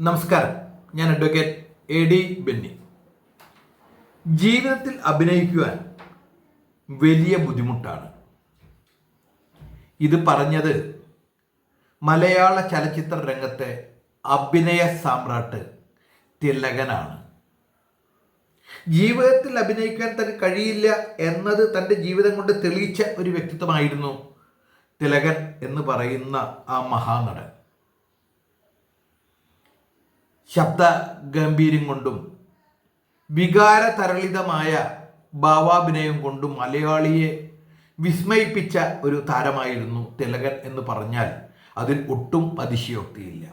നമസ്കാരം. ഞാൻ advocate A D Benny. ജീവിതത്തിൽ അഭിനയിക്കുവാൻ വലിയ ബുദ്ധിമുട്ടാണ്. ഇത് പറഞ്ഞത് മലയാള ചലച്ചിത്ര രംഗത്തെ അഭിനയ സാമ്രാട്ട് തിലകനാണ്. ജീവിതത്തിൽ അഭിനയിക്കാൻ തന്നെ കഴിയില്ല എന്നത് തന്റെ ജീവിതം കൊണ്ട് തെളിയിച്ച ഒരു വ്യക്തിത്വമായിരുന്നു തിലകൻ എന്ന് പറയുന്ന ആ മഹാനടൻ. ശബ്ദ ഗംഭീര്യം കൊണ്ടും വികാരതരളിതമായ ഭാവാഭിനയം കൊണ്ടും മലയാളിയെ വിസ്മയിപ്പിച്ച ഒരു താരമായിരുന്നു തിലകൻ എന്ന് പറഞ്ഞാൽ അതിൽ ഒട്ടും അതിശയോക്തിയില്ല.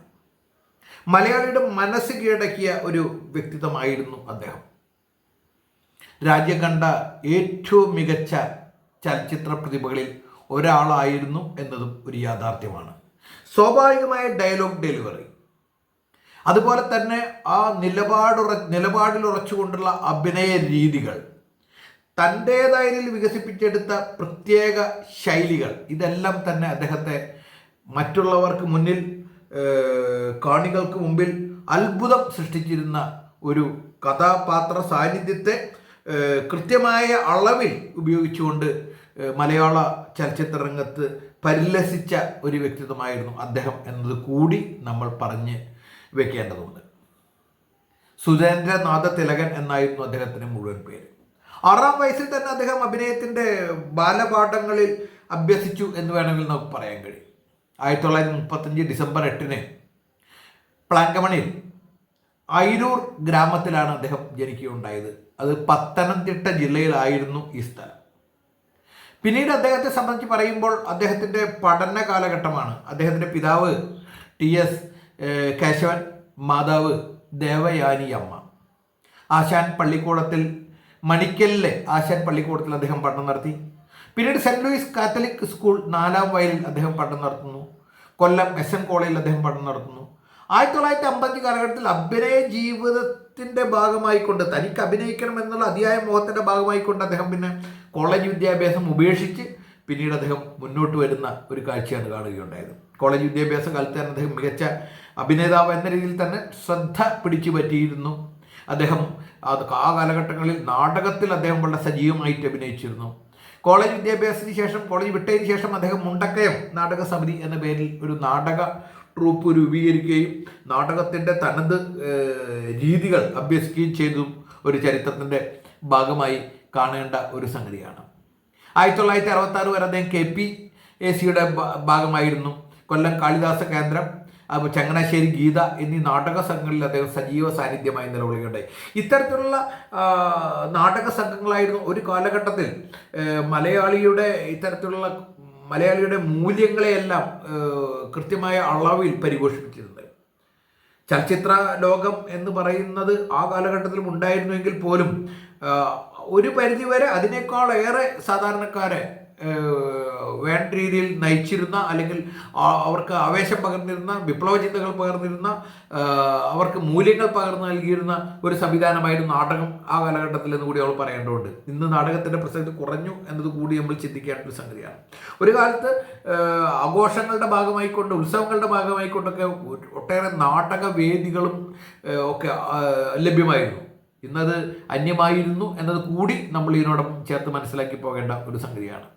മലയാളിയുടെ മനസ്സ് കീഴടക്കിയ ഒരു വ്യക്തിത്വമായിരുന്നു അദ്ദേഹം. രാജ്യം കണ്ട ഏറ്റവും മികച്ച ചലച്ചിത്ര പ്രതിഭകളിൽ ഒരാളായിരുന്നു എന്നതും ഒരു യാഥാർത്ഥ്യമാണ്. സ്വാഭാവികമായ ഡയലോഗ് ഡെലിവറി അതുപോലെ തന്നെ ആ നിലപാടുറ ഉറച്ചുകൊണ്ടുള്ള അഭിനയ രീതികൾ തന്റേതായ വികസിപ്പിച്ചെടുത്ത പ്രത്യേക ശൈലികൾ ഇതെല്ലാം തന്നെ അദ്ദേഹത്തെ മറ്റുള്ളവർക്ക് മുന്നിൽ കാണികൾക്ക് മുമ്പിൽ അത്ഭുതം സൃഷ്ടിച്ചിരുന്ന ഒരു കഥാപാത്ര സാന്നിധ്യത്തെ കൃത്യമായ അളവിൽ ഉപയോഗിച്ചുകൊണ്ട് മലയാള ചലച്ചിത്ര രംഗത്ത് പരിലസിച്ച ഒരു വ്യക്തിത്വമായിരുന്നു അദ്ദേഹം എന്നത് കൂടി നമ്മൾ പറഞ്ഞ് വെക്കേണ്ടതുണ്ട്. സുരേന്ദ്രനാഥ തിലകൻ എന്നായിരുന്നു അദ്ദേഹത്തിന് മുഴുവൻ പേര്. ആറാം വയസ്സിൽ തന്നെ അദ്ദേഹം അഭിനയത്തിന്റെ ബാലപാഠങ്ങളിൽ അഭ്യസിച്ചു എന്ന് വേണമെങ്കിൽ നമുക്ക് പറയാൻ കഴിയും. ആയിരത്തി തൊള്ളായിരത്തി മുപ്പത്തഞ്ച് ഡിസംബർ എട്ടിന് പ്ലാങ്കമണിൽ അയിരൂർ ഗ്രാമത്തിലാണ് അദ്ദേഹം ജനിക്കുകയുണ്ടായത്. അത് പത്തനംതിട്ട ജില്ലയിലായിരുന്നു ഈ സ്ഥലം. പിന്നീട് അദ്ദേഹത്തെ സംബന്ധിച്ച് പറയുമ്പോൾ അദ്ദേഹത്തിന്റെ പഠന കാലഘട്ടമാണ് അദ്ദേഹത്തിന്റെ പിതാവ് ടി എസ് കേശവൻ മാതാവ് ദേവയാനി അമ്മ. ആശാൻ പള്ളിക്കൂടത്തിൽ മണിക്കലിലെ ആശാൻ പള്ളിക്കൂടത്തിൽ അദ്ദേഹം പഠനം നടത്തി. പിന്നീട് സെന്റ് ലൂയിസ് കാത്തലിക് സ്കൂൾ നാലാം വയലിൽ അദ്ദേഹം പഠനം നടത്തുന്നു. കൊല്ലം എസ് എൻ കോളേജിൽ അദ്ദേഹം പഠനം നടത്തുന്നു. ആയിരത്തി തൊള്ളായിരത്തി അമ്പത്തി കാലഘട്ടത്തിൽ അഭിനയ ജീവിതത്തിന്റെ ഭാഗമായിക്കൊണ്ട് തനിക്ക് അഭിനയിക്കണം എന്നുള്ള അതിയായ മോഹത്തിന്റെ ഭാഗമായിക്കൊണ്ട് അദ്ദേഹം പിന്നെ കോളേജ് വിദ്യാഭ്യാസം ഉപേക്ഷിച്ച് പിന്നീട് അദ്ദേഹം മുന്നോട്ട് വരുന്ന ഒരു കാഴ്ചയാണ് കാണുകയുണ്ടായത്. കോളേജ് വിദ്യാഭ്യാസ കാലത്ത് തന്നെ അദ്ദേഹം മികച്ച അഭിനേതാവ് എന്ന രീതിയിൽ തന്നെ ശ്രദ്ധ പിടിച്ചു പറ്റിയിരുന്നു. അദ്ദേഹം അത് ആ കാലഘട്ടങ്ങളിൽ നാടകത്തിൽ അദ്ദേഹം വളരെ സജീവമായിട്ട് അഭിനയിച്ചിരുന്നു. കോളേജ് വിദ്യാഭ്യാസത്തിന് ശേഷം കോളേജ് വിട്ടതിന് ശേഷം അദ്ദേഹം മുണ്ടക്കയം നാടക സമിതി എന്ന പേരിൽ ഒരു നാടക ട്രൂപ്പ് രൂപീകരിക്കുകയും നാടകത്തിന്റെ തനത് രീതികൾ അഭ്യസിക്കുകയും ചെയ്തതും ഒരു ചരിത്രത്തിന്റെ ഭാഗമായി കാണേണ്ട ഒരു സംഗതിയാണ്. ആയിരത്തി തൊള്ളായിരത്തി അറുപത്തി ആറ് വരെ അദ്ദേഹം കെ പി എ സിയുടെ ഭാഗമായിരുന്നു. കൊല്ലം കാളിദാസ കേന്ദ്രം അപ്പോൾ ചങ്ങനാശ്ശേരി ഗീത എന്നീ നാടക സംഘങ്ങളിൽ അദ്ദേഹം സജീവ സാന്നിധ്യമായി നിലകൊള്ളുകയുണ്ടായി. ഇത്തരത്തിലുള്ള നാടക സംഘങ്ങളായിരുന്നു ഒരു കാലഘട്ടത്തിൽ മലയാളിയുടെ ഇത്തരത്തിലുള്ള മലയാളിയുടെ മൂല്യങ്ങളെയെല്ലാം കൃത്യമായ അളവിൽ പരിപോഷിപ്പിച്ചിരുന്നത് ചലച്ചിത്ര ലോകം എന്ന് പറയുന്നത് ആ കാലഘട്ടത്തിലും ഉണ്ടായിരുന്നുവെങ്കിൽ പോലും ഒരു പരിധിവരെ അതിനേക്കാളേറെ സാധാരണക്കാരെ വേണ്ട രീതിയിൽ നയിച്ചിരുന്ന അല്ലെങ്കിൽ അവർക്ക് ആവേശം പകർന്നിരുന്ന വിപ്ലവ ചിന്തകൾ പകർന്നിരുന്ന അവർക്ക് മൂല്യങ്ങൾ പകർന്നു നൽകിയിരുന്ന ഒരു സംവിധാനമായിരുന്നു നാടകം ആ കാലഘട്ടത്തിൽ എന്ന് കൂടി അവൾ പറയേണ്ടതുണ്ട്. ഇന്ന് നാടകത്തിന്റെ പ്രസക്തി കുറഞ്ഞു എന്നത് കൂടി നമ്മൾ ചിന്തിക്കേണ്ട ഒരു സംഗതിയാണ്. ഒരു കാലത്ത് ആഘോഷങ്ങളുടെ ഭാഗമായിക്കൊണ്ട് ഉത്സവങ്ങളുടെ ഭാഗമായിക്കൊണ്ടൊക്കെ ഒട്ടേറെ നാടക വേദികളും ഒക്കെ ലഭ്യമായിരുന്നു. ഇന്നത് അന്യമായിരുന്നു എന്നത് കൂടി നമ്മൾ ഇതിനോടൊപ്പം ചേർത്ത് മനസ്സിലാക്കി പോകേണ്ട ഒരു സംഗതിയാണ്.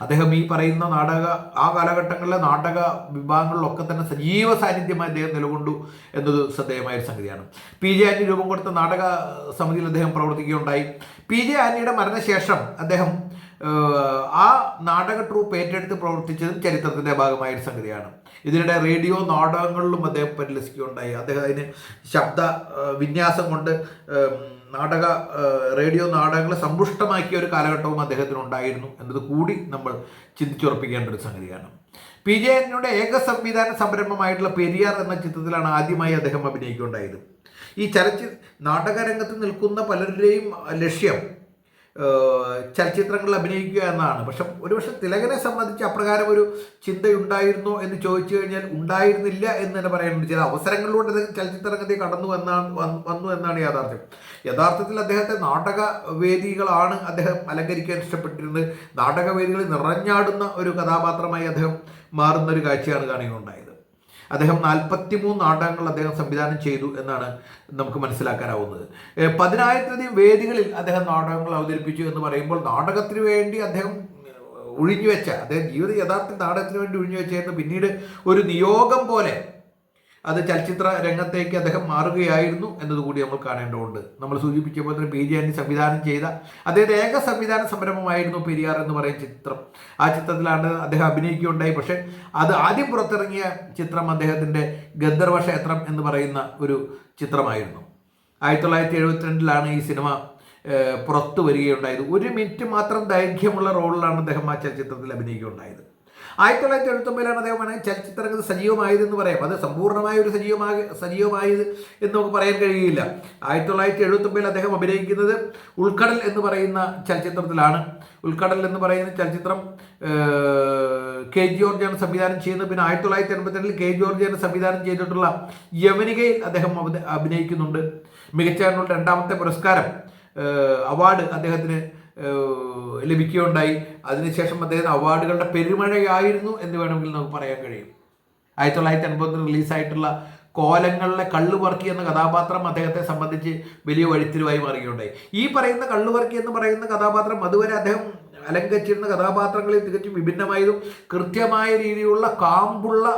അദ്ദേഹം ഈ പറയുന്ന നാടക ആ കാലഘട്ടങ്ങളിലെ നാടക വിഭാഗങ്ങളിലൊക്കെ തന്നെ സജീവ സാന്നിധ്യമായി അദ്ദേഹം നിലകൊണ്ടു എന്നത് ശ്രദ്ധേയമായ ഒരു സംഗതിയാണ്. പി ജെ ആന്റി രൂപം കൊടുത്ത നാടക സമിതിയിൽ അദ്ദേഹം പ്രവർത്തിക്കുകയുണ്ടായി. പി ജെ ആന്റിയുടെ മരണശേഷം അദ്ദേഹം ആ നാടക ട്രൂപ്പ് ഏറ്റെടുത്ത് പ്രവർത്തിച്ചതും ചരിത്രത്തിന്റെ ഭാഗമായ ഒരു സംഗതിയാണ്. ഇതിനിടെ റേഡിയോ നാടകങ്ങളിലും അദ്ദേഹം പരിലസിക്കുകയുണ്ടായി. അദ്ദേഹം അതിന് ശബ്ദ വിന്യാസം കൊണ്ട് നാടക റേഡിയോ നാടകങ്ങളെ സമ്പുഷ്ടമാക്കിയ ഒരു കാലഘട്ടവും അദ്ദേഹത്തിന് ഉണ്ടായിരുന്നു എന്നത് കൂടി നമ്മൾ ചിന്തിച്ചുറപ്പിക്കേണ്ട ഒരു സംഗതിയാണ്. പി ജെ എന്നിയുടെ ഏക സംവിധാന സംരംഭമായിട്ടുള്ള പെരിയാർ എന്ന ചിത്രത്തിലാണ് ആദ്യമായി അദ്ദേഹം അഭിനയിക്കുകയുണ്ടായത്. ഈ ചലച്ചി നാടകരംഗത്ത് നിൽക്കുന്ന പലരുടെയും ലക്ഷ്യം ചലച്ചിത്രങ്ങളിൽ അഭിനയിക്കുക എന്നാണ്. പക്ഷെ ഒരുപക്ഷെ തിലകനെ സംബന്ധിച്ച് അപ്രകാരം ഒരു ചിന്തയുണ്ടായിരുന്നോ എന്ന് ചോദിച്ചു കഴിഞ്ഞാൽ ഉണ്ടായിരുന്നില്ല എന്ന് തന്നെ പറയാനുണ്ട്. ചില അവസരങ്ങളിലൂടെ ചലച്ചിത്ര രംഗത്തേക്ക് കടന്നു എന്നാണ് വന്നു എന്നാണ് യാഥാർത്ഥ്യം. യഥാർത്ഥത്തിൽ അദ്ദേഹത്തെ നാടക വേദികളാണ് അദ്ദേഹം അലങ്കരിക്കാൻ ഇഷ്ടപ്പെട്ടിരുന്നത്. നാടകവേദികളിൽ നിറഞ്ഞാടുന്ന ഒരു കഥാപാത്രമായി അദ്ദേഹം മാറുന്ന ഒരു കാഴ്ചയാണ് കാണുകയുണ്ടായത്. അദ്ദേഹം നാൽപ്പത്തി മൂന്ന് നാടകങ്ങൾ അദ്ദേഹം സംവിധാനം ചെയ്തു എന്നാണ് നമുക്ക് മനസ്സിലാക്കാനാവുന്നത്. പതിനായിരത്തിലധികം വേദികളിൽ അദ്ദേഹം നാടകങ്ങൾ അവതരിപ്പിച്ചു എന്ന് പറയുമ്പോൾ നാടകത്തിന് വേണ്ടി അദ്ദേഹം ഒഴിഞ്ഞുവെച്ച അദ്ദേഹം ജീവിത യഥാർത്ഥ നാടകത്തിന് വേണ്ടി ഒഴിഞ്ഞു വെച്ചായിരുന്നു പിന്നീട് ഒരു നിയോഗം പോലെ അത് ചലച്ചിത്ര രംഗത്തേക്ക് അദ്ദേഹം മാറുകയായിരുന്നു എന്നതുകൂടി നമ്മൾ കാണേണ്ടതുണ്ട്. നമ്മൾ സൂചിപ്പിച്ച പോലെ തന്നെ പി ജി ആന്റി സംവിധാനം ചെയ്ത അദ്ദേഹത്തെ ഏക സംവിധാന സംരംഭമായിരുന്നു പെരിയാർ എന്ന് പറയുന്ന ചിത്രം. ആ ചിത്രത്തിലാണ് അദ്ദേഹം അഭിനയിക്കുകയുണ്ടായി. പക്ഷേ അത് ആദ്യം പുറത്തിറങ്ങിയ ചിത്രം അദ്ദേഹത്തിന്റെ ഗന്ധർവ ക്ഷേത്രം എന്ന് പറയുന്ന ഒരു ചിത്രമായിരുന്നു. ആയിരത്തി തൊള്ളായിരത്തി എഴുപത്തിരണ്ടിലാണ് ഈ സിനിമ പുറത്തു വരികയുണ്ടായത്. ഒരു മിനിറ്റ് മാത്രം ദൈർഘ്യമുള്ള റോളിലാണ് അദ്ദേഹം ആ ചലച്ചിത്രത്തിൽ അഭിനയിക്കുകയുണ്ടായത്. ആയിരത്തി തൊള്ളായിരത്തി എഴുപത്തൊമ്പതിലാണ് അദ്ദേഹം വേണമെങ്കിൽ ചലച്ചിത്രരംഗത്ത് സജീവമായതെന്ന് പറയാം. അത് സമ്പൂർണമായ ഒരു സജീവമായ സജീവമായത് എന്ന് നമുക്ക് പറയാൻ കഴിയില്ല. ആയിരത്തി തൊള്ളായിരത്തി എഴുപത്തൊമ്പതിൽ അദ്ദേഹം അഭിനയിക്കുന്നത് ഉൾക്കടൽ എന്ന് പറയുന്ന ചലച്ചിത്രത്തിലാണ്. ഉൾക്കടൽ എന്ന് പറയുന്ന ചലച്ചിത്രം കെ ജോർജാണ് സംവിധാനം ചെയ്യുന്നത്. പിന്നെ ആയിരത്തി തൊള്ളായിരത്തി എൺപത്തിരണ്ടിൽ കെ ജോർജാണ് സംവിധാനം ചെയ്തിട്ടുള്ള യവനികയിൽ അദ്ദേഹം അഭിനയിക്കുന്നുണ്ട്. മികച്ച രണ്ടാമത്തെ പുരസ്കാരം അവാർഡ് അദ്ദേഹത്തിന് ലഭിക്കുകയുണ്ടായി. അതിനുശേഷം അദ്ദേഹം അവാർഡുകളുടെ പെരുമഴയായിരുന്നു എന്ന് വേണമെങ്കിൽ നമുക്ക് പറയാൻ കഴിയും. ആയിരത്തി തൊള്ളായിരത്തി അൻപതിൽ റിലീസായിട്ടുള്ള കോലങ്ങളിലെ കള്ളുപറക്കി എന്ന കഥാപാത്രം അദ്ദേഹത്തെ സംബന്ധിച്ച് വലിയ വഴിത്തിരിവായി മാറുകയുണ്ടായി. ഈ പറയുന്ന കള്ളുപറക്കി എന്ന് പറയുന്ന കഥാപാത്രം അതുവരെ അദ്ദേഹം അലങ്കരിച്ചിരുന്ന കഥാപാത്രങ്ങളിൽ തികച്ചും വിഭിന്നമായതും കൃത്യമായ രീതിയിലുള്ള കാമ്പുള്ള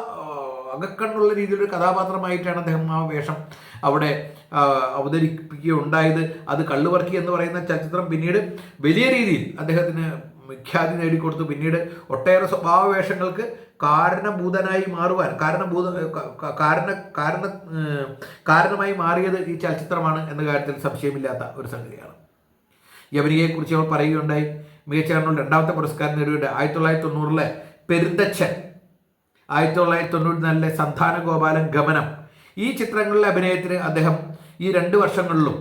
അകക്കണ്ണുള്ള രീതിയിലൊരു കഥാപാത്രമായിട്ടാണ് അദ്ദേഹം ആ വേഷം അവിടെ അവതരിപ്പിക്കുകയുണ്ടായത്. അത് കള്ളുവർക്കി എന്ന് പറയുന്ന ചലച്ചിത്രം പിന്നീട് വലിയ രീതിയിൽ അദ്ദേഹത്തിന് വിഖ്യാതി നേടിക്കൊടുത്തു. പിന്നീട് ഒട്ടേറെ സ്വഭാവ വേഷങ്ങൾക്ക് കാരണഭൂതനായി മാറുവാൻ കാരണഭൂത കാരണ കാരണ കാരണമായി മാറിയത് ഈ ചലച്ചിത്രമാണ് എന്ന കാര്യത്തിൽ സംശയമില്ലാത്ത ഒരു സംഗതിയാണ്. യവനികയെക്കുറിച്ച് അവർ പറയുകയുണ്ടായി. മികച്ച രണ്ടാമത്തെ പുരസ്കാരം നേടിയിട്ട് ആയിരത്തി തൊള്ളായിരത്തി തൊണ്ണൂറിലെ പെരുന്തച്ഛൻ. ആയിരത്തി തൊള്ളായിരത്തി തൊണ്ണൂറ്റി നാലിലെ സന്താന ഗോപാലൻ ഗമനം. ഈ ചിത്രങ്ങളിലെ അഭിനയത്തിന് അദ്ദേഹം ഈ രണ്ട് വർഷങ്ങളിലും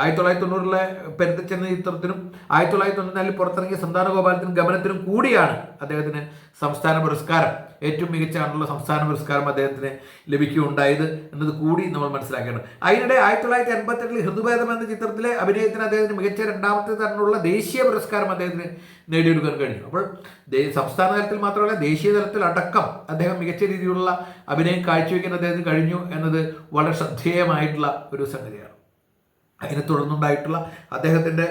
ആയിരത്തി തൊള്ളായിരത്തി തൊണ്ണൂറിലെ പെരുന്തച്ഛൻ എന്ന ചിത്രത്തിനും ആയിരത്തി തൊള്ളായിരത്തി തൊണ്ണൂറ്റിനാലിൽ പുറത്തിറങ്ങിയ സന്താന ഗോപാലത്തിനും ഗമനത്തിനും കൂടിയാണ് അദ്ദേഹത്തിന് സംസ്ഥാന പുരസ്കാരം. ഏറ്റവും മികച്ച ആണുള്ള സംസ്ഥാന പുരസ്കാരം അദ്ദേഹത്തിന് ലഭിക്കുകയുണ്ടായത് എന്നത് കൂടി നമ്മൾ മനസ്സിലാക്കേണ്ടത്. അതിനിടെ ആയിരത്തി തൊള്ളായിരത്തി എൺപത്തെട്ടിൽ ഹൃദുഭേദം എന്ന ചിത്രത്തിലെ അഭിനയത്തിന് അദ്ദേഹത്തിന് മികച്ച രണ്ടാമത്തെ തരത്തിലുള്ള ദേശീയ പുരസ്കാരം അദ്ദേഹത്തിന് നേടിയെടുക്കാൻ കഴിഞ്ഞു. അപ്പോൾ സംസ്ഥാന തലത്തിൽ മാത്രമല്ല ദേശീയ തലത്തിൽ അടക്കം അദ്ദേഹം മികച്ച രീതിയിലുള്ള അഭിനയം കാഴ്ചവെക്കാൻ അദ്ദേഹത്തിന് കഴിഞ്ഞു എന്നത് വളരെ ശ്രദ്ധേയമായിട്ടുള്ള ഒരു സംഗതിയാണ്. അതിനെ തുടർന്നുണ്ടായിട്ടുള്ള അദ്ദേഹത്തിന്റെ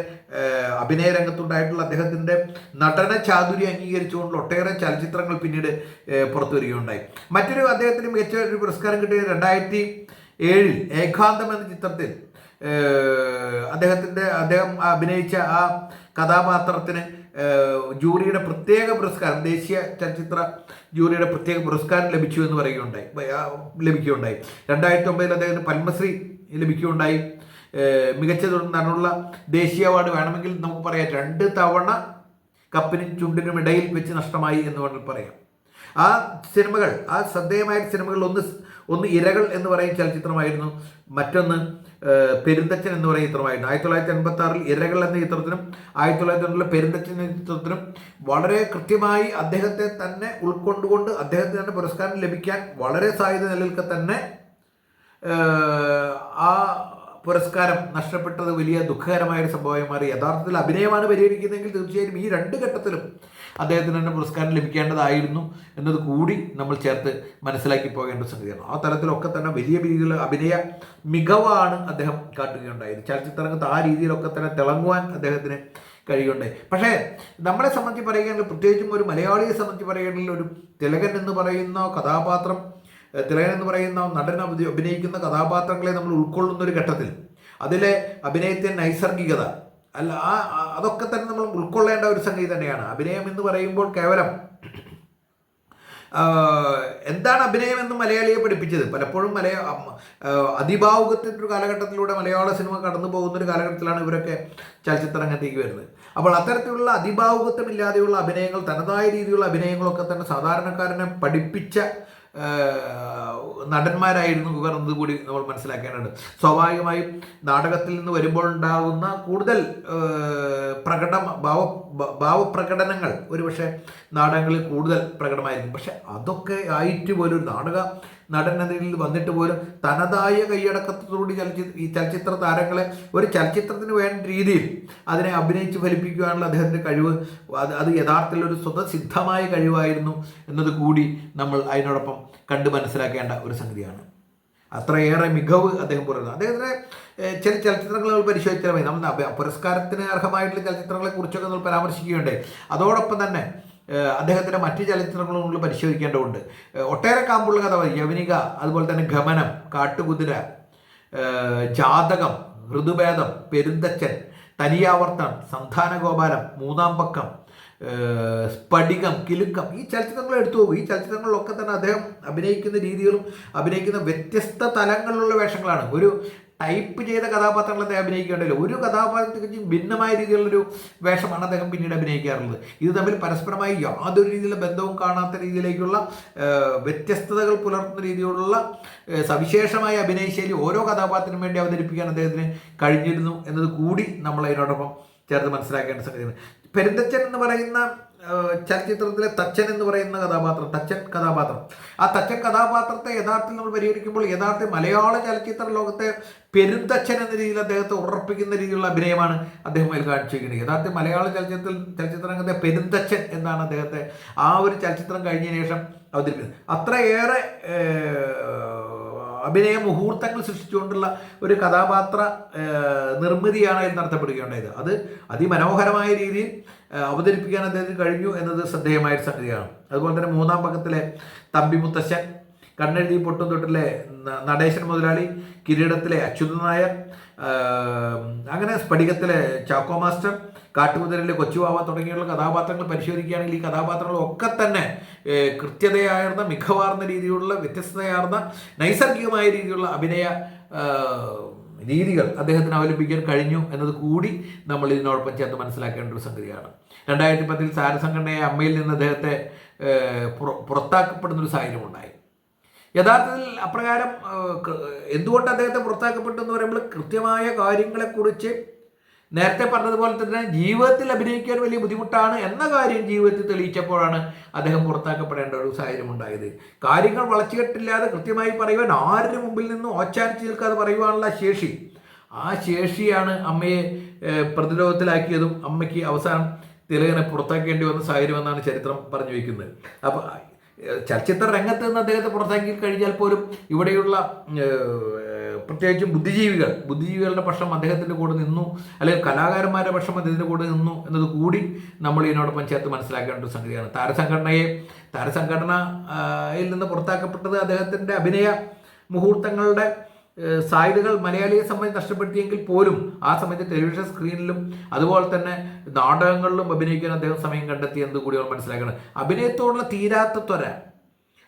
അഭിനയ രംഗത്തുണ്ടായിട്ടുള്ള അദ്ദേഹത്തിന്റെ നടന ചാതുര്യം അംഗീകരിച്ചുകൊണ്ട് ഒട്ടേറെ ചലച്ചിത്രങ്ങൾ പിന്നീട് പുറത്തു വരികയുണ്ടായി മറ്റൊരു അദ്ദേഹത്തിന് മികച്ച ഒരു പുരസ്കാരം കിട്ടിയത് രണ്ടായിരത്തി ഏഴിൽ ഏകാന്തം എന്ന ചിത്രത്തിൽ അദ്ദേഹത്തിന്റെ അദ്ദേഹം അഭിനയിച്ച ആ കഥാപാത്രത്തിന് ജൂറിയുടെ പ്രത്യേക പുരസ്കാരം ദേശീയ ചലച്ചിത്ര ജൂറിയുടെ പ്രത്യേക പുരസ്കാരം ലഭിച്ചു എന്ന് പറയുകയുണ്ടായി. ലഭിക്കുകയുണ്ടായി. രണ്ടായിരത്തി ഒമ്പതിൽ അദ്ദേഹത്തിന് പത്മശ്രീ ലഭിക്കുകയുണ്ടായി. മികച്ച നടനുള്ള ദേശീയ അവാർഡ് വേണമെങ്കിൽ നമുക്ക് പറയാം രണ്ട് തവണ കപ്പിനും ചുണ്ടിനും ഇടയിൽ വെച്ച് നഷ്ടമായി എന്ന് വേണമെങ്കിൽ പറയാം. ആ സിനിമകൾ ആ ശ്രദ്ധേയമായ സിനിമകൾ ഒന്ന് ഒന്ന് ഇരകൾ എന്ന് പറയുന്ന ചലച്ചിത്രമായിരുന്നു. മറ്റൊന്ന് പെരുന്തച്ചൻ എന്ന് പറയുന്ന ചിത്രമായിരുന്നു. ആയിരത്തി തൊള്ളായിരത്തി എൺപത്തി ആറിൽ ഇരകൾ എന്ന ചിത്രത്തിനും ആയിരത്തി തൊള്ളായിരത്തി തൊണ്ണൂറിലെ പെരുന്തച്ചൻ എന്ന ചിത്രത്തിനും വളരെ കൃത്യമായി അദ്ദേഹത്തെ തന്നെ ഉൾക്കൊണ്ടുകൊണ്ട് അദ്ദേഹത്തിന് തന്നെ പുരസ്കാരം ലഭിക്കാൻ വളരെ സാധ്യത നിലനിൽക്കെ തന്നെ ആ പുരസ്കാരം നഷ്ടപ്പെട്ടത് വലിയ ദുഃഖകരമായ ഒരു സംഭവമായി മാറി. യഥാർത്ഥത്തിൽ അഭിനയമാണ് പരിഹരിക്കുന്നതെങ്കിൽ തീർച്ചയായും ഈ രണ്ട് ഘട്ടത്തിലും അദ്ദേഹത്തിന് തന്നെ പുരസ്കാരം ലഭിക്കേണ്ടതായിരുന്നു എന്നത് കൂടി നമ്മൾ ചേർത്ത് മനസ്സിലാക്കി പോകേണ്ട സംഗതിയാണ്. ആ തരത്തിലൊക്കെ തന്നെ വലിയ രീതിയിൽ അഭിനയ മികവാണ് അദ്ദേഹം കാട്ടുകയുണ്ടായത്. ചലച്ചിത്രരംഗത്ത് ആ രീതിയിലൊക്കെ തന്നെ തിളങ്ങുവാൻ അദ്ദേഹത്തിന് കഴിയുണ്ടായി. പക്ഷേ നമ്മളെ സംബന്ധിച്ച് പറയുകയാണെങ്കിൽ പ്രത്യേകിച്ചും ഒരു മലയാളിയെ സംബന്ധിച്ച് പറയുകയാണെങ്കിൽ ഒരു തിലകൻ എന്ന് പറയുന്ന കഥാപാത്രം തിലകൻ എന്ന് പറയുന്ന നടൻ അഭിനയിക്കുന്ന കഥാപാത്രങ്ങളെ നമ്മൾ ഉൾക്കൊള്ളുന്ന ഒരു ഘട്ടത്തിൽ അതിലെ അഭിനയത്തിന്റെ നൈസർഗികത അല്ല ആ അതൊക്കെ തന്നെ നമ്മൾ ഉൾക്കൊള്ളേണ്ട ഒരു സംഗതി തന്നെയാണ്. അഭിനയം എന്ന് പറയുമ്പോൾ കേവലം എന്താണ് അഭിനയം എന്ന് മലയാളിയെ പഠിപ്പിച്ചത്? പലപ്പോഴും മലയാ അതിഭാവുകത്തിന്റെ ഒരു കാലഘട്ടത്തിലൂടെ മലയാള സിനിമ കടന്നു പോകുന്ന ഒരു കാലഘട്ടത്തിലാണ് ഇവരൊക്കെ ചലച്ചിത്ര രംഗത്തേക്ക് വരുന്നത്. അപ്പോൾ അത്തരത്തിലുള്ള അതിഭാവുകത്വമില്ലാതെയുള്ള അഭിനയങ്ങൾ തനതായ രീതിയിലുള്ള അഭിനയങ്ങളൊക്കെ തന്നെ സാധാരണക്കാരനെ പഠിപ്പിച്ച നടന്മാരായിരുന്നു ഇവർ എന്നുകൂടി നമ്മൾ മനസ്സിലാക്കേണ്ടതുണ്ട്. സ്വാഭാവികമായും നാടകത്തിൽ നിന്ന് വരുമ്പോൾ ഉണ്ടാകുന്ന കൂടുതൽ പ്രകടന പ്രകട ഭാവ ഭാവപ്രകടനങ്ങൾ. ഒരുപക്ഷെ നാടകങ്ങളിൽ കൂടുതൽ പ്രകടമായിരിക്കും. പക്ഷെ അതൊക്കെ ആയിട്ട് പോലും ഒരു നാടക നടൻ എന്ന വന്നിട്ട് പോലും തനതായ കൈയടക്കത്തോടുകൂടി ചലച്ചിത്ര ഈ ചലച്ചിത്ര താരങ്ങളെ ഒരു ചലച്ചിത്രത്തിന് വേണ്ട രീതിയിൽ അതിനെ അഭിനയിച്ച് ഫലിപ്പിക്കുവാനുള്ള അദ്ദേഹത്തിന്റെ കഴിവ് അത് അത് യഥാർത്ഥത്തിൽ ഒരു സ്വതസിദ്ധമായ കഴിവായിരുന്നു എന്നത് കൂടി നമ്മൾ അതിനോടൊപ്പം കണ്ട് മനസ്സിലാക്കേണ്ട ഒരു സംഗതിയാണ്. അത്രയേറെ മികവ് അദ്ദേഹം പുറത്തു അദ്ദേഹത്തിന്റെ ചില ചലച്ചിത്രങ്ങൾ നമ്മൾ പരിശോധിച്ചാൽ മതി. നമ്മൾ പുരസ്കാരത്തിന് അർഹമായിട്ടുള്ള ചലച്ചിത്രങ്ങളെ കുറിച്ചൊക്കെ നമ്മൾ പരാമർശിക്കുകയുണ്ടായി അതോടൊപ്പം തന്നെ അദ്ദേഹത്തിന്റെ മറ്റ് ചലച്ചിത്രങ്ങളും നമ്മൾ പരിശോധിക്കേണ്ടതുണ്ട്. ഒട്ടേറെ കാമ്പുള്ള കഥ യവനിക അതുപോലെ തന്നെ ഗമനം കാട്ടുകുതിര ജാതകം ഋതുഭേദം പെരുന്തച്ചൻ തനിയാവർത്തനം സന്താന ഗോപാലം മൂന്നാം പക്കം സ്ഫടികം കിലുക്കം ഈ ചലച്ചിത്രങ്ങൾ എടുത്തു പോകും. ഈ ചലച്ചിത്രങ്ങളിലൊക്കെ തന്നെ അദ്ദേഹം അഭിനയിക്കുന്ന രീതികളും അഭിനയിക്കുന്ന വ്യത്യസ്ത തലങ്ങളിലുള്ള വേഷങ്ങളാണ്. ഒരു ടൈപ്പ് ചെയ്ത കഥാപാത്രങ്ങൾ അദ്ദേഹം അഭിനയിക്കേണ്ടതില്ല ഒരു കഥാപാത്രത്തിന് ഭിന്നമായ രീതിയിലുള്ളൊരു വേഷമാണ് അദ്ദേഹം പിന്നീട് അഭിനയിക്കാറുള്ളത്. ഇത് തമ്മിൽ പരസ്പരമായി യാതൊരു രീതിയിലുള്ള ബന്ധവും കാണാത്ത രീതിയിലേക്കുള്ള വ്യത്യസ്തതകൾ പുലർത്തുന്ന രീതിയിലുള്ള സവിശേഷമായ അഭിനയശൈലി ഓരോ കഥാപാത്രത്തിനും വേണ്ടി അവതരിപ്പിക്കാൻ അദ്ദേഹത്തിന് കഴിഞ്ഞിരുന്നു എന്നത് കൂടി നമ്മൾ അതിനോടൊപ്പം ചേർത്ത് മനസ്സിലാക്കേണ്ട സംഗതിയാണ്. പെരുന്തച്ചൻ എന്ന് പറയുന്ന ചലച്ചിത്രത്തിലെ തച്ചൻ എന്ന് പറയുന്ന കഥാപാത്രം തച്ചൻ കഥാപാത്രം. ആ തച്ചൻ കഥാപാത്രത്തെ യഥാർത്ഥത്തിൽ നമ്മൾ പരിഹരിക്കുമ്പോൾ യഥാർത്ഥ മലയാള ചലച്ചിത്ര ലോകത്തെ പെരുന്തച്ചൻ എന്ന രീതിയിൽ അദ്ദേഹത്തെ ഉറപ്പിക്കുന്ന രീതിയിലുള്ള അഭിനയമാണ് അദ്ദേഹം അതിൽ കാണിച്ചിരിക്കുന്നത്. യഥാർത്ഥ മലയാള ചലച്ചിത്ര ചലച്ചിത്ര രംഗത്തെ പെരുന്തച്ചൻ എന്നാണ് അദ്ദേഹത്തെ ആ ഒരു ചലച്ചിത്രം കഴിഞ്ഞതിന് ശേഷം അവതരിപ്പിക്കുന്നത് അത്രയേറെ അഭിനയ മുഹൂർത്തങ്ങൾ സൃഷ്ടിച്ചുകൊണ്ടുള്ള ഒരു കഥാപാത്ര നിർമ്മിതിയാണ് അതിൽ നടത്തപ്പെടുകയുണ്ടായത്. അത് അതിമനോഹരമായ രീതിയിൽ അവതരിപ്പിക്കാൻ അദ്ദേഹത്തിന് കഴിഞ്ഞു എന്നത് ശ്രദ്ധേയമായ ഒരു സംഗതിയാണ്. അതുപോലെ തന്നെ മൂന്നാം പക്കത്തിലെ തമ്പി മുത്തശ്ശൻ കണ്ണെഴുതി പൊട്ടും തൊട്ടിലെ നടേശൻ മുതലാളി കിരീടത്തിലെ അച്യുതനായർ അങ്ങനെ സ്ഫടികത്തിലെ ചാക്കോ മാസ്റ്റർ കാട്ടുകുതിരയിലെ കൊച്ചുവാവ തുടങ്ങിയുള്ള കഥാപാത്രങ്ങൾ പരിശോധിക്കുകയാണെങ്കിൽ ഈ കഥാപാത്രങ്ങളൊക്കെ തന്നെ കൃത്യതയാർന്ന മികവാർന്ന രീതിയിലുള്ള വ്യത്യസ്തതയാർന്ന നൈസർഗികമായ രീതിയിലുള്ള അഭിനയ രീതികൾ അദ്ദേഹത്തിന് അവലംബിക്കാൻ കഴിഞ്ഞു എന്നത് കൂടി നമ്മൾ ഇതിനോടൊപ്പം ചേർത്ത് മനസ്സിലാക്കേണ്ട ഒരു സംഗതിയാണ്. രണ്ടായിരത്തി പത്തിൽ സാരസംഘടനയെ അമ്മയിൽ നിന്ന് അദ്ദേഹത്തെ പുറത്താക്കപ്പെടുന്നൊരു പുറ- പുറത്താക്കപ്പെടുന്ന ഒരു സാഹചര്യം ഉണ്ടായി. യഥാർത്ഥത്തിൽ അപ്രകാരം എന്തുകൊണ്ട് അദ്ദേഹത്തെ പുറത്താക്കപ്പെട്ടു എന്ന് പറയുമ്പോൾ കൃത്യമായ കാര്യങ്ങളെക്കുറിച്ച് നേരത്തെ പറഞ്ഞതുപോലെ തന്നെ ജീവിതത്തിൽ അഭിനയിക്കാൻ വലിയ ബുദ്ധിമുട്ടാണ് എന്ന കാര്യം ജീവിതത്തിൽ തെളിയിച്ചപ്പോഴാണ് അദ്ദേഹം പുറത്താക്കപ്പെടേണ്ട ഒരു സാഹചര്യം ഉണ്ടായത്. കാര്യങ്ങൾ വളച്ചുകെട്ടില്ലാതെ കൃത്യമായി പറയുവാൻ ആരുടെ മുമ്പിൽ നിന്നും ഓച്ചാരിച്ച് നിൽക്കാതെ പറയുവാനുള്ള ശേഷി. ആ ശേഷിയാണ് അമ്മയെ പ്രതിരോധത്തിലാക്കിയതും അമ്മയ്ക്ക് അവസാനം തിലകനെ പുറത്താക്കേണ്ടി വന്ന സാഹചര്യം എന്നാണ് ചരിത്രം പറഞ്ഞു വയ്ക്കുന്നത് അപ്പോൾ ചലച്ചിത്ര രംഗത്ത് നിന്ന് അദ്ദേഹത്തെ പുറത്താക്കി കഴിഞ്ഞാൽ പോലും ഇവിടെയുള്ള പ്രത്യേകിച്ചും ബുദ്ധിജീവികൾ. ബുദ്ധിജീവികളുടെ പക്ഷം അദ്ദേഹത്തിന്റെ കൂടെ നിന്നു അല്ലെങ്കിൽ കലാകാരന്മാരുടെ പക്ഷം അദ്ദേഹത്തിന്റെ കൂടെ നിന്നു എന്നത് കൂടി നമ്മൾ ഇതിനോടൊപ്പം ചേർത്ത് മനസ്സിലാക്കേണ്ട ഒരു സംഗതിയാണ്. താരസംഘടനയെ താരസംഘടനയിൽ നിന്ന് പുറത്താക്കപ്പെട്ടത് അദ്ദേഹത്തിന്റെ അഭിനയ മുഹൂർത്തങ്ങളുടെ സായുധകൾ മലയാളിയെ സംബന്ധിച്ച് നഷ്ടപ്പെടുത്തിയെങ്കിൽ പോലും ആ സമയത്ത് ടെലിവിഷൻ സ്ക്രീനിലും അതുപോലെ തന്നെ നാടകങ്ങളിലും അഭിനയിക്കാൻ അദ്ദേഹം സമയം കണ്ടെത്തി എന്ന് കൂടി അവർ മനസ്സിലാക്കണം. അഭിനയത്തോടുള്ള തീരാത്ത ത്വര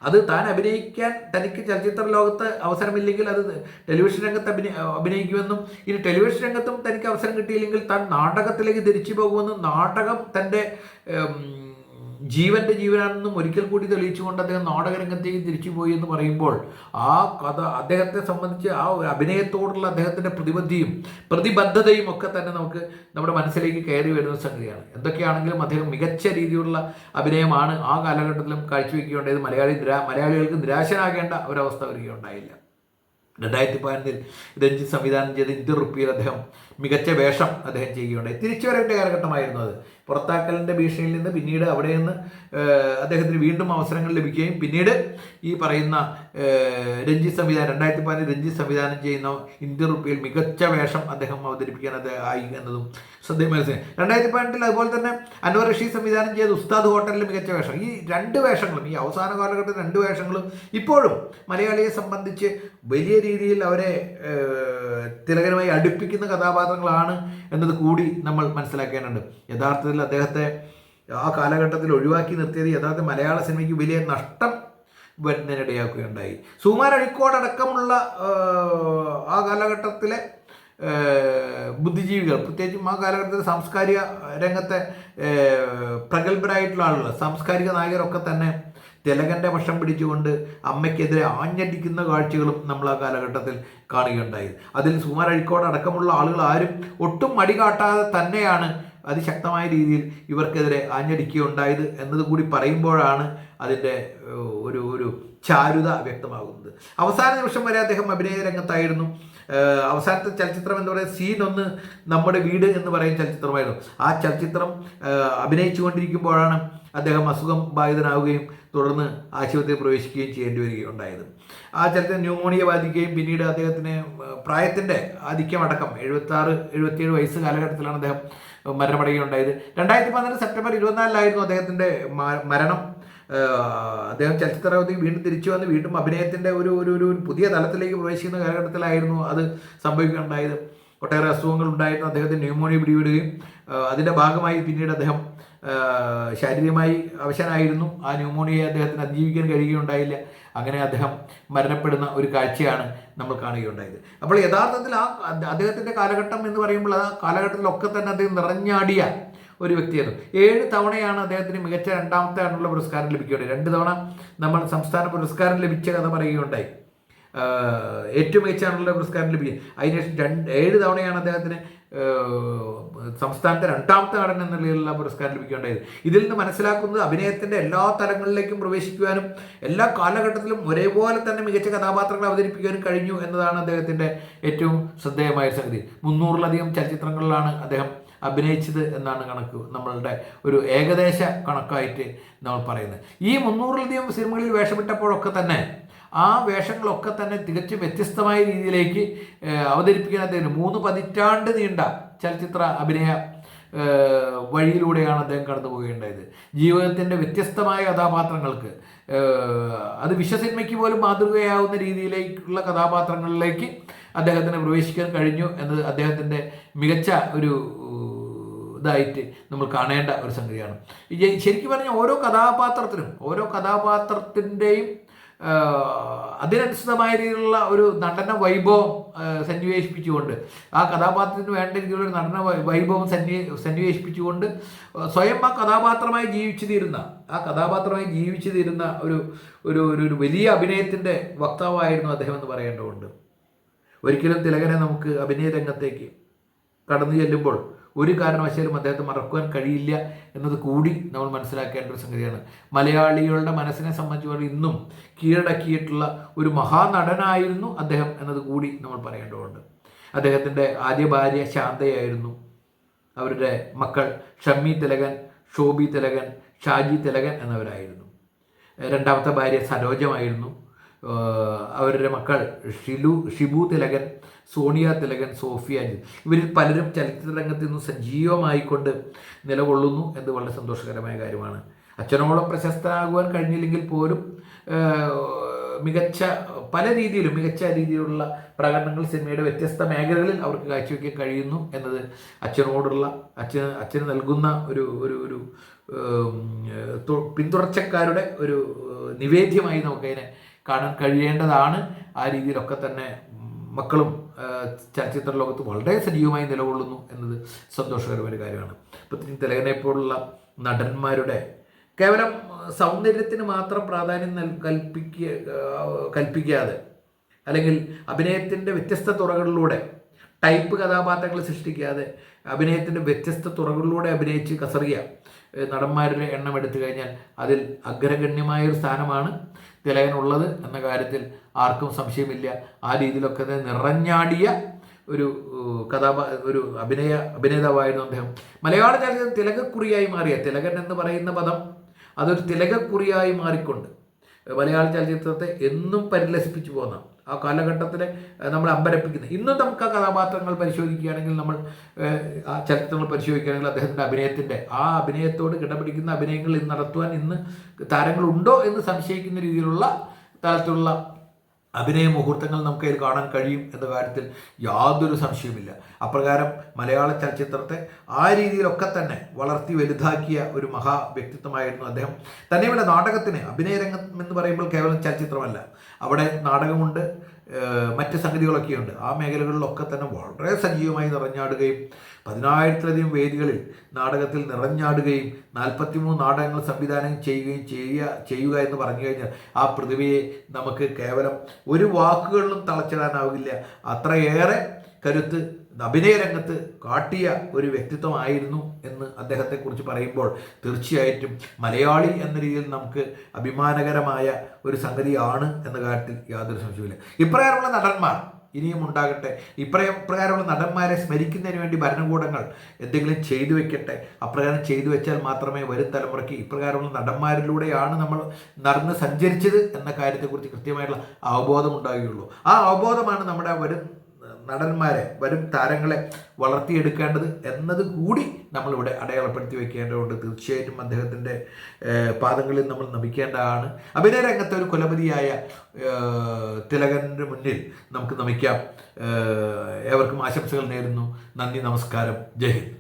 അത് താൻ അഭിനയിക്കാൻ തനിക്ക് ചലച്ചിത്ര ലോകത്ത് അവസരമില്ലെങ്കിൽ അത് ടെലിവിഷൻ രംഗത്ത് അഭിനയ അഭിനയിക്കുമെന്നും ഇനി ടെലിവിഷൻ രംഗത്തും തനിക്ക് അവസരം കിട്ടിയില്ലെങ്കിൽ താൻ നാടകത്തിലേക്ക് തിരിച്ചു പോകുമെന്നും നാടകം തന്റെ ജീവന്റെ ജീവനാണെന്നും ഒരിക്കൽ കൂടി തെളിയിച്ചുകൊണ്ട് അദ്ദേഹം നാടകരംഗത്തേക്ക് തിരിച്ചു പോയി എന്ന് പറയുമ്പോൾ ആ കഥ അദ്ദേഹത്തെ സംബന്ധിച്ച് ആ ഒരു അഭിനയത്തോടുള്ള അദ്ദേഹത്തിന്റെ പ്രതിബദ്ധിയും പ്രതിബദ്ധതയും ഒക്കെ തന്നെ നമുക്ക് നമ്മുടെ മനസ്സിലേക്ക് കയറി വരുന്ന സംഗതിയാണ്. എന്തൊക്കെയാണെങ്കിലും അദ്ദേഹം മികച്ച രീതിയിലുള്ള അഭിനയമാണ് ആ കാലഘട്ടത്തിലും കാഴ്ചവെക്കുകയുണ്ടായത് മലയാളി മലയാളികൾക്ക് നിരാശനാകേണ്ട ഒരവസ്ഥ വരികയുണ്ടായില്ല. രണ്ടായിരത്തി പതിനൊന്നിൽ രഞ്ജിത്ത് സംവിധാനം ചെയ്ത ഇന്ത്യ റുപ്പിയിൽ അദ്ദേഹം മികച്ച വേഷം അദ്ദേഹം ചെയ്യുകയുണ്ടായി. തിരിച്ചു തിരിച്ചുവരേണ്ട കാലഘട്ടമായിരുന്നു അത്. പുറത്താക്കലിന്റെ ഭീഷണിയിൽ നിന്ന് പിന്നീട് അവിടെ നിന്ന് അദ്ദേഹത്തിന് വീണ്ടും അവസരങ്ങൾ ലഭിക്കുകയും പിന്നീട് ഈ പറയുന്ന രഞ്ജി സംവിധാനം രണ്ടായിരത്തി പതിനഞ്ച് രഞ്ജി സംവിധാനം ചെയ്യുന്ന ഇന്ത്യൻ റുപ്പിയിൽ മികച്ച വേഷം അദ്ദേഹം അവതരിപ്പിക്കാൻ അത് ആയി എന്നതും ശ്രദ്ധേയമായ രണ്ടായിരത്തി പതിനെട്ടിൽ അതുപോലെ തന്നെ അൻവർ റഷീദ് സംവിധാനം ചെയ്ത ഉസ്താദ് ഹോട്ടലിൽ മികച്ച വേഷം. ഈ രണ്ട് വേഷങ്ങളും ഈ അവസാന കാലഘട്ടത്തിൽ രണ്ട് വേഷങ്ങളും ഇപ്പോഴും മലയാളിയെ സംബന്ധിച്ച് വലിയ രീതിയിൽ അവരെ തിലകരമായി അടുപ്പിക്കുന്ന കഥാപാത്രങ്ങളാണ് എന്നത് കൂടി നമ്മൾ മനസ്സിലാക്കേണ്ടത് യഥാർത്ഥത്തിൽ അദ്ദേഹത്തെ ആ കാലഘട്ടത്തിൽ ഒഴിവാക്കി നിർത്തിയത് യഥാർത്ഥ മലയാള സിനിമയ്ക്ക് വലിയ നഷ്ടം വരുന്നതിനിടയാക്കുകയുണ്ടായി. സുമാർ അഴിക്കോടക്കമുള്ള ആ കാലഘട്ടത്തിലെ ബുദ്ധിജീവികൾ പ്രത്യേകിച്ചും ആ കാലഘട്ടത്തിൽ സാംസ്കാരിക രംഗത്തെ പ്രഗത്ഭരായിട്ടുള്ള ആളുകൾ സാംസ്കാരിക നായകരൊക്കെ തന്നെ തിലകന്റെ പക്ഷം പിടിച്ചുകൊണ്ട് അമ്മയ്ക്കെതിരെ ആഞ്ഞടിക്കുന്ന കാഴ്ചകളും നമ്മൾ ആ കാലഘട്ടത്തിൽ കാണുകയുണ്ടായി. അതിൽ സുമാർ അഴിക്കോട് അടക്കമുള്ള ആളുകൾ ആരും ഒട്ടും മടി കാട്ടാതെ തന്നെയാണ് അതിശക്തമായ രീതിയിൽ ഇവർക്കെതിരെ ആഞ്ഞടിക്കുകയുണ്ടായത് എന്നതുകൂടി പറയുമ്പോഴാണ് അതിന്റെ ഒരു ഒരു ചാരുത വ്യക്തമാകുന്നത്. അവസാന നിമിഷം വരെ അദ്ദേഹം അഭിനയ രംഗത്തായിരുന്നു. അവസാനത്തെ ചലച്ചിത്രം എന്ന് പറയുന്നത് സീൻ ഒന്ന് നമ്മുടെ വീട് എന്ന് പറയുന്ന ചലച്ചിത്രമായിരുന്നു. ആ ചലച്ചിത്രം അഭിനയിച്ചു കൊണ്ടിരിക്കുമ്പോഴാണ് അദ്ദേഹം അസുഖം ബാധിതനാവുകയും തുടർന്ന് ആശുപത്രിയിൽ പ്രവേശിക്കുകയും ചെയ്യേണ്ടി വരികയുണ്ടായത്. ആ ചലച്ചിത്രം ന്യൂമോണിയ ബാധിക്കുകയും പിന്നീട് അദ്ദേഹത്തിന് പ്രായത്തിന്റെ ആധിക്യമടക്കം എഴുപത്തി ആറ് എഴുപത്തിയേഴ് വയസ്സ് കാലഘട്ടത്തിലാണ് അദ്ദേഹം മരണമടയുകയുണ്ടായത്. രണ്ടായിരത്തി പന്ത്രണ്ട് സെപ്റ്റംബർ ഇരുപത്തിനാലിലായിരുന്നു അദ്ദേഹത്തിന്റെ മരണം. അദ്ദേഹം ചലച്ചിത്രത്തിൽ വീണ്ടും തിരിച്ചു വന്ന് വീണ്ടും അഭിനയത്തിന്റെ ഒരു ഒരു ഒരു പുതിയ തലത്തിലേക്ക് പ്രവേശിക്കുന്ന കാലഘട്ടത്തിലായിരുന്നു അത് സംഭവിക്കുകയുണ്ടായത്. ഒട്ടേറെ അസുഖങ്ങൾ ഉണ്ടായിരുന്നു. അദ്ദേഹത്തിന് ന്യൂമോണിയ പിടിവിടുകയും അതിന്റെ ഭാഗമായി പിന്നീട് അദ്ദേഹം ശാരീരികമായി അവശനായിരുന്നു. ആ ന്യൂമോണിയയെ അദ്ദേഹത്തിന് അതിജീവിക്കാൻ കഴിയുകയുണ്ടായില്ല. അങ്ങനെ അദ്ദേഹം മരണപ്പെടുന്ന ഒരു കാഴ്ചയാണ് നമ്മൾ കാണുകയുണ്ടായത്. അപ്പോൾ യഥാർത്ഥത്തിൽ ആ അദ്ദേ- അദ്ദേഹത്തിന്റെ കാലഘട്ടം എന്ന് പറയുമ്പോൾ ആ കാലഘട്ടത്തിലൊക്കെ തന്നെ അദ്ദേഹം നിറഞ്ഞാടിയ ഒരു വ്യക്തിയായിരുന്നു ഏഴ് തവണയാണ് അദ്ദേഹത്തിന് മികച്ച രണ്ടാമത്തെ ആണുള്ള പുരസ്കാരം ലഭിക്കുകയുണ്ടായി. രണ്ട് തവണ നമ്മൾ സംസ്ഥാന പുരസ്കാരം ലഭിച്ച കഥ പറയുകയുണ്ടായി. ഏറ്റവും മികച്ച ആണുള്ള പുരസ്കാരം ലഭിക്കുക. അതിനുശേഷം രണ്ട് ഏഴ് തവണയാണ് അദ്ദേഹത്തിന് സംസ്ഥാനത്തെ രണ്ടാമത്തെ നടൻ എന്ന നിലയിലുള്ള പുരസ്കാരം ലഭിക്കുകയുണ്ടായത് ഇതിൽ നിന്ന് മനസ്സിലാക്കുന്നത് അഭിനയത്തിന്റെ എല്ലാ തലങ്ങളിലേക്കും പ്രവേശിക്കുവാനും എല്ലാ കാലഘട്ടത്തിലും ഒരേപോലെ തന്നെ മികച്ച കഥാപാത്രങ്ങൾ അവതരിപ്പിക്കാനും കഴിഞ്ഞു എന്നതാണ് അദ്ദേഹത്തിന്റെ ഏറ്റവും ശ്രദ്ധേയമായ സംഗതി. മുന്നൂറിലധികം ചലച്ചിത്രങ്ങളിലാണ് അദ്ദേഹം അഭിനയിച്ചത് എന്നാണ് കണക്ക്. നമ്മളുടെ ഒരു ഏകദേശ കണക്കായിട്ട് നമ്മൾ പറയുന്നത്. ഈ മുന്നൂറിലധികം സിനിമകളിൽ വേഷമിട്ടപ്പോഴൊക്കെ തന്നെ ആ വേഷങ്ങളൊക്കെ തന്നെ തികച്ചും വ്യത്യസ്തമായ രീതിയിലേക്ക് അവതരിപ്പിക്കാൻ അദ്ദേഹം മൂന്ന് പതിറ്റാണ്ട് നീണ്ട ചലച്ചിത്ര അഭിനയ വഴിയിലൂടെയാണ് അദ്ദേഹം കടന്നു പോവുകയുണ്ടായത് ജീവിതത്തിന്റെ വ്യത്യസ്തമായ കഥാപാത്രങ്ങൾക്ക് അത് വിശ്വസിന്മയ്ക്ക് പോലും മാതൃകയാവുന്ന രീതിയിലേക്കുള്ള കഥാപാത്രങ്ങളിലേക്ക് അദ്ദേഹത്തിന് പ്രവേശിക്കാൻ കഴിഞ്ഞു എന്നത് അദ്ദേഹത്തിന്റെ മികച്ച ഒരു ഇതായിട്ട് നമ്മൾ കാണേണ്ട ഒരു സംഗതിയാണ്. ശരിക്കും പറഞ്ഞാൽ ഓരോ കഥാപാത്രത്തിനും ഓരോ കഥാപാത്രത്തിന്റെയും അതിനനുസൃതമായ രീതിയിലുള്ള ഒരു നടന വൈഭവം സന്നിവേശിപ്പിച്ചുകൊണ്ട് ആ കഥാപാത്രത്തിന് വേണ്ട രീതിയിലുള്ള നടന വൈഭവം സന്നി സന്നിവേശിപ്പിച്ചുകൊണ്ട് സ്വയം ആ കഥാപാത്രമായി ജീവിച്ചു തീരുന്ന ആ കഥാപാത്രമായി ജീവിച്ചു തീരുന്ന ഒരു ഒരു ഒരു ഒരു വലിയ അഭിനയത്തിന്റെ വക്താവായിരുന്നു അദ്ദേഹം എന്ന് പറയേണ്ടതുണ്ട്. ഒരിക്കലും തിലകനെ നമുക്ക് അഭിനയ രംഗത്തേക്ക് കടന്നു ചെല്ലുമ്പോൾ ഒരു കാരണവശാലും അദ്ദേഹത്തെ മറക്കുവാൻ കഴിയില്ല എന്നത് കൂടി നമ്മൾ മനസ്സിലാക്കേണ്ട ഒരു സംഗതിയാണ്. മലയാളികളുടെ മനസ്സിനെ സംബന്ധിച്ചുകൊണ്ട് ഇന്നും കീഴടക്കിയിട്ടുള്ള ഒരു മഹാനടനായിരുന്നു അദ്ദേഹം എന്നത് കൂടി നമ്മൾ പറയേണ്ടതുണ്ട്. അദ്ദേഹത്തിന്റെ ആദ്യ ഭാര്യ ശാന്തയായിരുന്നു. അവരുടെ മക്കൾ ഷമ്മി തിലകൻ ഷോബി തിലകൻ ഷാജി തിലകൻ എന്നവരായിരുന്നു. രണ്ടാമത്തെ ഭാര്യ സരോജമായിരുന്നു. അവരുടെ മക്കൾ ഷിലു ഷിബു തിലകൻ സോണിയ തിലകൻ സോഫിയ. ഇവരിൽ പലരും ചലച്ചിത്ര രംഗത്ത് നിന്ന് സജീവമായിക്കൊണ്ട് നിലകൊള്ളുന്നു എന്ന് വളരെ സന്തോഷകരമായ കാര്യമാണ് അച്ഛനോളം പ്രശസ്തനാകുവാൻ കഴിഞ്ഞില്ലെങ്കിൽ പോലും മികച്ച പല രീതിയിലും മികച്ച രീതിയിലുള്ള പ്രകടനങ്ങൾ സിനിമയുടെ വ്യത്യസ്ത മേഖലകളിൽ അവർക്ക് കാഴ്ചവെക്കാൻ കഴിയുന്നു എന്നത് അച്ഛനോടുള്ള അച്ഛൻ അച്ഛന് നൽകുന്ന ഒരു ഒരു ഒരു പിന്തുടർച്ചക്കാരുടെ ഒരു നിവേദ്യമായി നമുക്കതിനെ കാണാൻ കഴിയേണ്ടതാണ്. ആ രീതിയിലൊക്കെ തന്നെ മക്കളും ചലച്ചിത്ര ലോകത്ത് വളരെ സജീവമായി നിലകൊള്ളുന്നു എന്നത് സന്തോഷകരമായ ഒരു കാര്യമാണ്. പ്രത്യേകിച്ച് തിലകനെ പോലുള്ള നടന്മാരുടെ കേവലം സൗന്ദര്യത്തിന് മാത്രം പ്രാധാന്യം നൽ കൽപ്പിക്കുക കൽപ്പിക്കാതെ അല്ലെങ്കിൽ അഭിനയത്തിന്റെ വ്യത്യസ്ത തുറകളിലൂടെ ടൈപ്പ് കഥാപാത്രങ്ങൾ സൃഷ്ടിക്കാതെ അഭിനയത്തിന്റെ വ്യത്യസ്ത തുറകളിലൂടെ അഭിനയിച്ച് കസറിയ നടന്മാരുടെ എണ്ണം എടുത്തു കഴിഞ്ഞാൽ അതിൽ അഗ്രഗണ്യമായ ഒരു സ്ഥാനമാണ്. തിലകനുള്ളത് എന്ന കാര്യത്തിൽ ആർക്കും സംശയമില്ല. ആ രീതിയിലൊക്കെ തന്നെ നിറഞ്ഞാടിയ ഒരു കഥാപാ ഒരു അഭിനയ അഭിനേതാവായിരുന്നു അദ്ദേഹം. മലയാള ചലച്ചിത്രം തിലകക്കുറിയായി മാറിയ തിലകൻ എന്ന് പറയുന്ന പദം അതൊരു തിലകക്കുറിയായി മാറിക്കൊണ്ട് മലയാള ചലച്ചിത്രത്തെ എന്നും പരിലസിപ്പിച്ചു പോകുന്ന ആ കാലഘട്ടത്തിലെ നമ്മൾ നമ്മളെ അമ്പരപ്പിക്കുന്ന ഇന്നും നമുക്ക് ആ കഥാപാത്രങ്ങൾ പരിശോധിക്കുകയാണെങ്കിൽ നമ്മൾ ആ ചരിത്രങ്ങൾ പരിശോധിക്കുകയാണെങ്കിൽ അദ്ദേഹത്തിന്റെ അഭിനയത്തിന്റെ ആ അഭിനയത്തോട് കിടപിടിക്കുന്ന അഭിനയങ്ങൾ ഇന്ന് നടത്തുവാൻ ഇന്ന് താരങ്ങളുണ്ടോ എന്ന് സംശയിക്കുന്ന രീതിയിലുള്ള തരത്തിലുള്ള അഭിനയ മുഹൂർത്തങ്ങൾ നമുക്ക് അതിൽ കാണാൻ കഴിയും എന്ന കാര്യത്തിൽ യാതൊരു സംശയവുമില്ല. അപ്രകാരം മലയാള ചലച്ചിത്രത്തെ ആ രീതിയിലൊക്കെ തന്നെ വളർത്തി വലുതാക്കിയ ഒരു മഹാ വ്യക്തിത്വമായിരുന്നു അദ്ദേഹം. തന്നെയുമല്ല നാടകത്തിന് അഭിനയരംഗം എന്ന് പറയുമ്പോൾ കേവലം ചലച്ചിത്രമല്ല. അവിടെ നാടകമുണ്ട് മറ്റ് സംഗതികളൊക്കെയുണ്ട്. ആ മേഖലകളിലൊക്കെ തന്നെ വളരെ സജീവമായി നിറഞ്ഞാടുകയും പതിനായിരത്തിലധികം വേദികളിൽ നാടകത്തിൽ നിറഞ്ഞാടുകയും നാൽപ്പത്തിമൂന്ന് നാടകങ്ങൾ സംവിധാനം ചെയ്യുകയും ചെയ്യുക ചെയ്യുക എന്ന് പറഞ്ഞു കഴിഞ്ഞാൽ ആ പ്രതിഭയെ നമുക്ക് കേവലം ഒരു വാക്കുകളിലും തളച്ചിടാനാവില്ല. അത്രയേറെ കരുത്ത് അഭിനയ രംഗത്ത് കാട്ടിയ ഒരു വ്യക്തിത്വമായിരുന്നു എന്ന് അദ്ദേഹത്തെക്കുറിച്ച് പറയുമ്പോൾ തീർച്ചയായിട്ടും മലയാളി എന്ന രീതിയിൽ നമുക്ക് അഭിമാനകരമായ ഒരു സംഗതിയാണ് എന്ന കാര്യത്തിൽ യാതൊരു സംശയമില്ല ഇപ്രകാരമുള്ള നടന്മാർ ഇനിയും ഉണ്ടാകട്ടെ. ഇപ്രയം പ്രകാരമുള്ള നടന്മാരെ സ്മരിക്കുന്നതിന് വേണ്ടി ഭരണകൂടങ്ങൾ എന്തെങ്കിലും ചെയ്തു വെക്കട്ടെ. അപ്രകാരം ചെയ്തു വെച്ചാൽ മാത്രമേ വരും തലമുറയ്ക്ക് ഇപ്രകാരമുള്ള നടന്മാരിലൂടെയാണ് നമ്മൾ നടന്ന് സഞ്ചരിച്ചത് എന്ന കാര്യത്തെക്കുറിച്ച് കൃത്യമായിട്ടുള്ള അവബോധം ഉണ്ടാകുകയുള്ളൂ ആ അവബോധമാണ് നമ്മുടെ വരും നടന്മാരെ വരും താരങ്ങളെ വളർത്തിയെടുക്കേണ്ടത് എന്നത് കൂടി നമ്മളിവിടെ അടയാളപ്പെടുത്തി വെക്കേണ്ടതുണ്ട്. തീർച്ചയായിട്ടും അദ്ദേഹത്തിന്റെ പാദങ്ങളിൽ നമ്മൾ നമിക്കേണ്ടതാണ്. അഭിനയ രംഗത്തെ ഒരു കുലപതിയായ തിലകന്റെ മുന്നിൽ നമുക്ക് നമിക്കാം. ഏവർക്കും ആശംസകൾ നേരുന്നു. നന്ദി നമസ്കാരം. ജയ് ഹിന്ദ്.